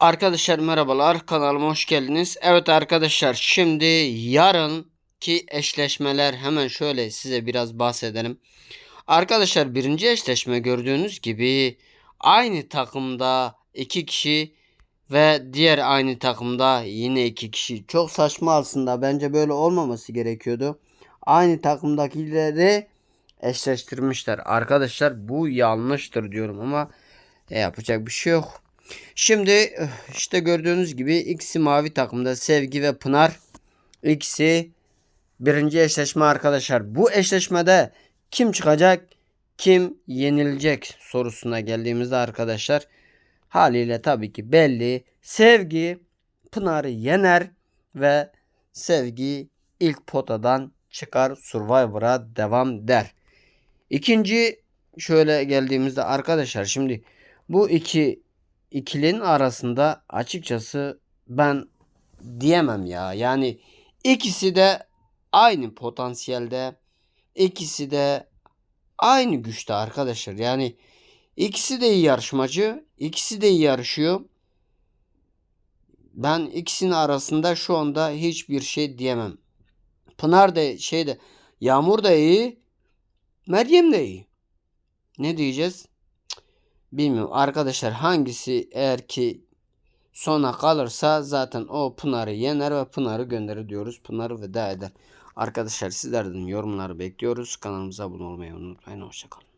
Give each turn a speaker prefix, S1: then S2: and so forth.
S1: Arkadaşlar merhabalar kanalıma hoş geldiniz. Evet arkadaşlar şimdi yarınki eşleşmeler hemen şöyle size biraz bahsedelim. Arkadaşlar birinci eşleşme gördüğünüz gibi aynı takımda iki kişi ve diğer aynı takımda yine iki kişi. Çok saçma aslında bence böyle olmaması gerekiyordu. Aynı takımdakileri eşleştirmişler. Arkadaşlar bu yanlıştır diyorum ama yapacak bir şey yok. Şimdi eh, işte gördüğünüz gibi ikisi mavi takımda Sevgi ve Pınar. İkisi birinci eşleşme arkadaşlar. Bu eşleşmede kim çıkacak? Kim yenilecek sorusuna geldiğimizde arkadaşlar haliyle tabii ki belli. Sevgi Pınar'ı yener ve Sevgi ilk potadan çıkar Survivor'a devam der. İkinci şöyle geldiğimizde arkadaşlar şimdi bu iki ikilinin arasında açıkçası ben diyemem ya. Yani ikisi de aynı potansiyelde. ikisi de aynı güçte arkadaşlar. Yani ikisi de iyi yarışmacı. ikisi de iyi yarışıyor. Ben ikisinin arasında şu anda hiçbir şey diyemem. Pınar da şeyde Yağmur da iyi. Meryem de iyi. Ne diyeceğiz? Bilmiyorum arkadaşlar hangisi eğer ki sona kalırsa zaten o Pınar'ı yener ve Pınar'ı gönderir diyoruz. Pınar'ı veda eder. Arkadaşlar sizlerden yorumları bekliyoruz. Kanalımıza abone olmayı unutmayın. Hoşçakalın.